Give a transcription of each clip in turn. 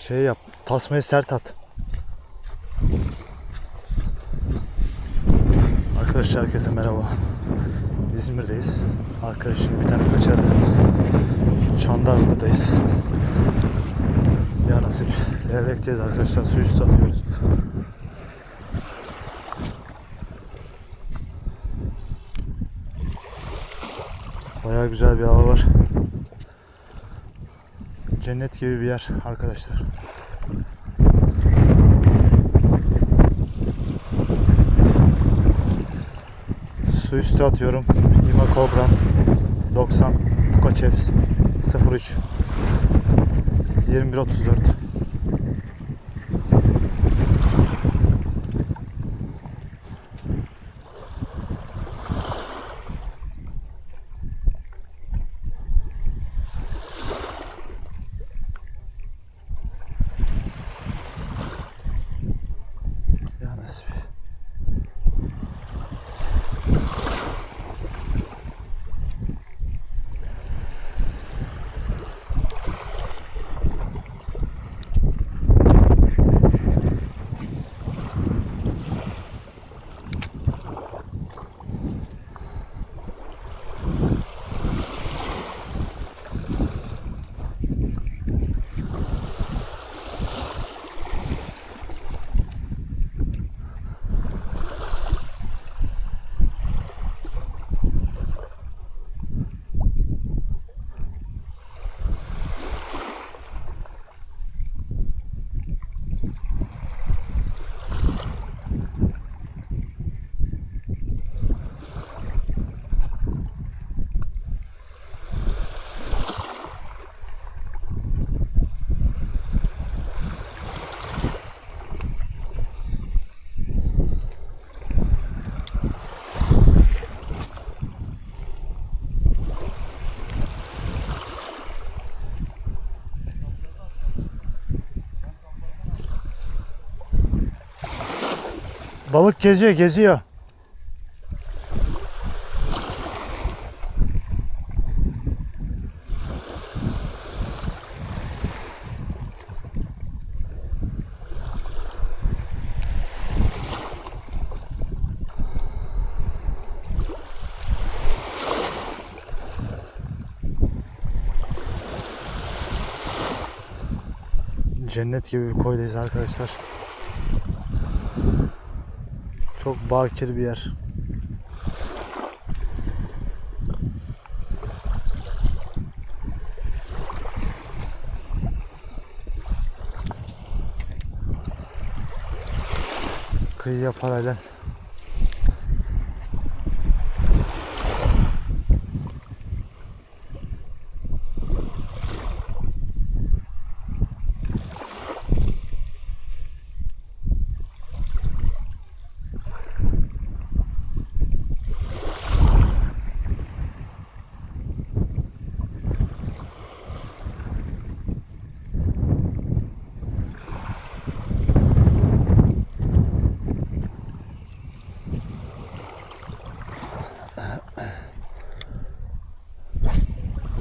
Şey yap. Tasmayı sert at. Arkadaşlar herkese merhaba. İzmir'deyiz. Arkadaşım bir tane kaçırdı. Çandarlı'dayız. Ya nasip. Levrekteyiz arkadaşlar. Su üstü atıyoruz. Bayağı güzel bir hava var. Cennet gibi bir yer arkadaşlar. Su üstü atıyorum. Ima Cobra 90 Pukachev 03 2134 Ya nasip. Balık geziyor, geziyor. Cennet gibi bir koydayız arkadaşlar. Çok bakir bir yer. Kıyıya paralel.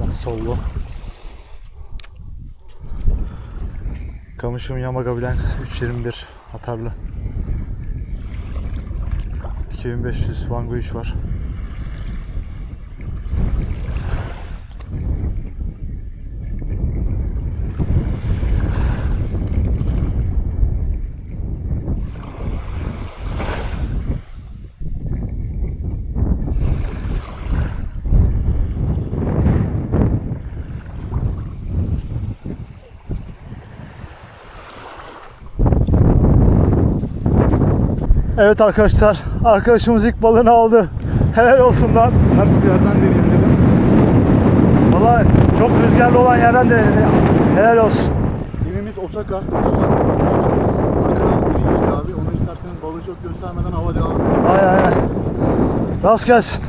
Sollu. Kamışım Yamaga Blanks 321 atarlı. 2500 Van Gogh var. Evet arkadaşlar, arkadaşımız ilk balığını aldı. Helal olsun lan. Ters bir yerden deneyelim dedim. Valla çok rüzgarlı olan yerden denedin. Helal olsun. Gemimiz Osaka 9 saat. Arkadan biri geliyor abi. Onu isterseniz balığı çok göstermeden hava devam ediyor. Aynen aynen. Rast gelsin.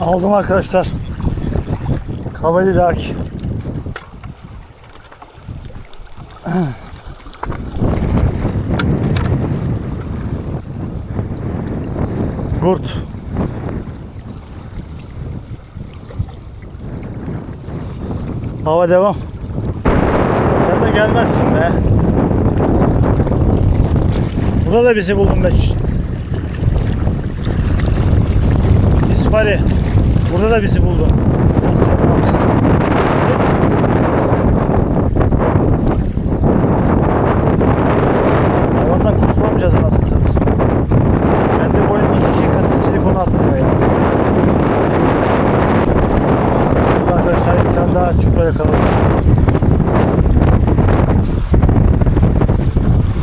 Aldım arkadaşlar. Kabali laki. Kurt. Hava devam. Sen de gelmezsin be. Burada da bizi buldun be. İspari. Burada da bizi buldun.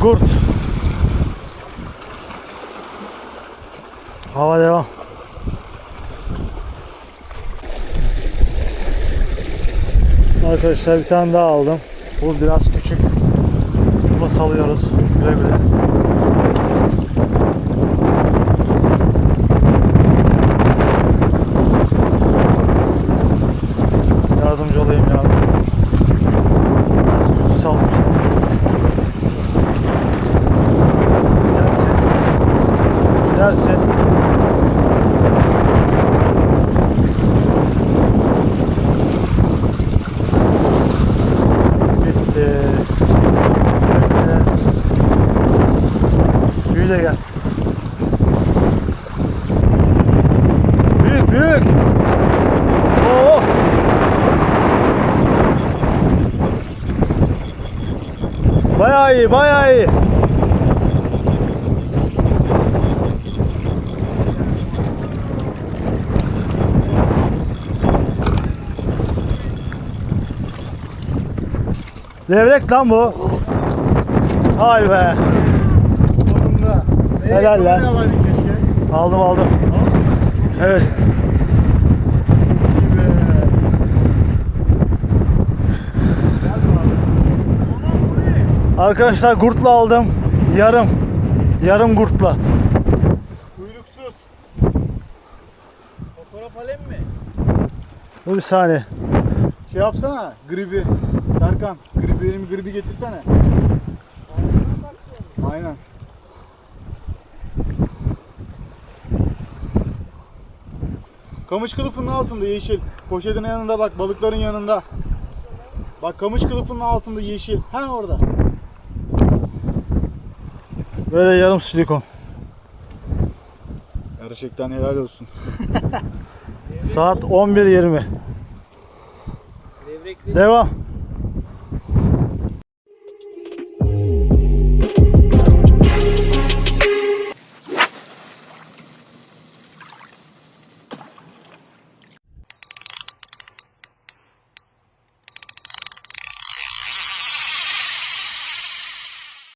Gurt. Hava devam. Arkadaşlar bir tane daha aldım. Bu biraz küçük. Bunu salıyoruz. Güle güle. Bayağı iyi, bayağı iyi. Levrek lan bu. Hay be. Sonunda. Helal lan. Aldım aldım. Aldın mı? Evet. İyi be. Geldim abi. Arkadaşlar gurtla aldım. Yarım. Yarım gurtla. Kuyruksuz. Fotoğraf alem mi? Dur bir saniye. Şey yapsana gribi. Serkan gribi benim gribi getirsene. Aynen. Kamış kılıfının altında yeşil. Poşetin yanında bak balıkların yanında. Bak kamış kılıfının altında yeşil. Ha orada. Böyle yarım silikon. Gerçekten helal olsun. Saat 11.20. Levrekli Devam.